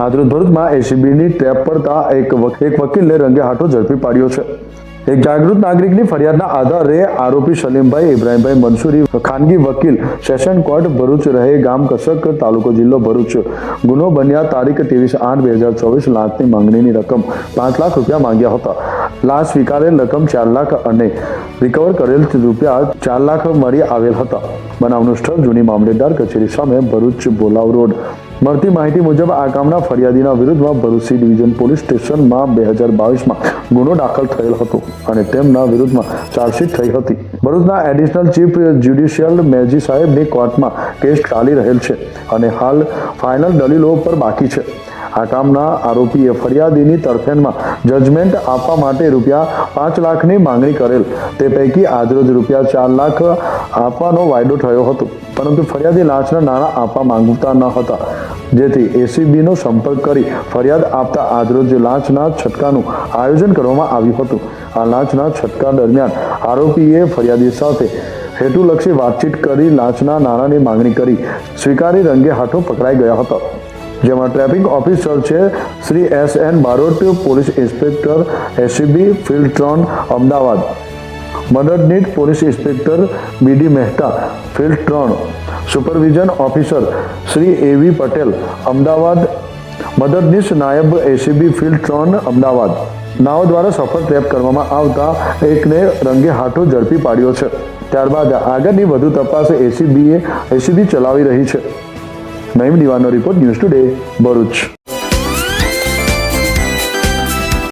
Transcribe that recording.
આજરોજ ભરૂચમાં એસીબીની ટ્રેપ પડતા એક એક વકીલને રંગે હાથો ઝડપી પાડ્યો છે. એક જાગૃત નાગરિકની ફરિયાદના આધારે આરોપી સલીમભાઈ ઇબ્રાહીમભાઈ મનસુરી, ખાનગી વકીલ સેશન કોર્ટ ભરૂચ રહે ગામ કસક તાલુકો જિલ્લો ભરૂચ. ગુનો બન્યા તારીખ ત્રેવીસ આઠ બે હજાર ચોવીસ લાખની માંગણીની રકમ પાંચ લાખ રૂપિયા માંગ્યા હતા. લાશ સ્વીકારેલ રકમ ચાર લાખ અને રિકવર કરેલ રૂપિયા ચાર લાખ મળી આવેલ હતા. બનાવનું સ્થળ જૂની મામલેદાર કચેરી સામે ભરૂચ બોલાવ રોડ. મળતી માહિતી મુજબ આ કામના ફરિયાદીના વિરુદ્ધમાં ભરૂચ ડિવિઝન પોલીસ સ્ટેશનમાં બે હજાર બાવીસમાં ગુનો દાખલ થયેલ હતો અને તેમના વિરુદ્ધમાં ચાર્જશીટ થઈ હતી. ભરૂચના એડિશનલ ચીફ જ્યુડિશિયલ મેજી સાહેબની કોર્ટમાં કેસ ચાલી રહેલ છે અને હાલ ફાઇનલ દલીલો પર બાકી છે. આ કામના આરોપીએ ફરિયાદીની તરફેણમાં જજમેન્ટ આપવા માટે રૂપિયા પાંચ લાખની માંગણી કરેલ. તે પૈકી આજરોજ રૂપિયા ચાર લાખ આપવાનો વાયદો થયો હતો. પરંતુ ફરિયાદી લાંચના નાણાં આપવા માંગતા ન હતા. જેથી એસીબીનો સંપર્ક કરી ફરિયાદ આપતા આજરોજ લાંચના છટકાનું આયોજન કરવામાં આવ્યું હતું. આ લાંચના છટકા દરમિયાન આરોપીએ ફરિયાદી સાથે હેતુલક્ષી વાતચીત કરી લાંચના નાણાંની માંગણી કરી. સ્વીકારી રંગે હાથો પકડાઈ ગયા હતા. જેમાં ટ્રાફિક ઓફિસર છે Shri S N Barot, police inspector ACB field ત્રણ અમદાવાદ મદદનીશ police inspector BD Mehta field ત્રણ supervision officer Shri AV Patel Ahmedabad. મદદનીશ નાયબ એસીબી ફિલ્ડ ત્રણ અમદાવાદ. નાવ દ્વારા સફળ ટ્રેપ કરવામાં આવતા એકને રંગે હાથો ઝડપી પાડ્યો છે. ત્યારબાદ આગળની વધુ તપાસ એસીબીએ એસીબી ચલાવી રહી છે. નઈમ દિવાનો રિપોર્ટ ન્યૂઝ ટુડે ભરૂચ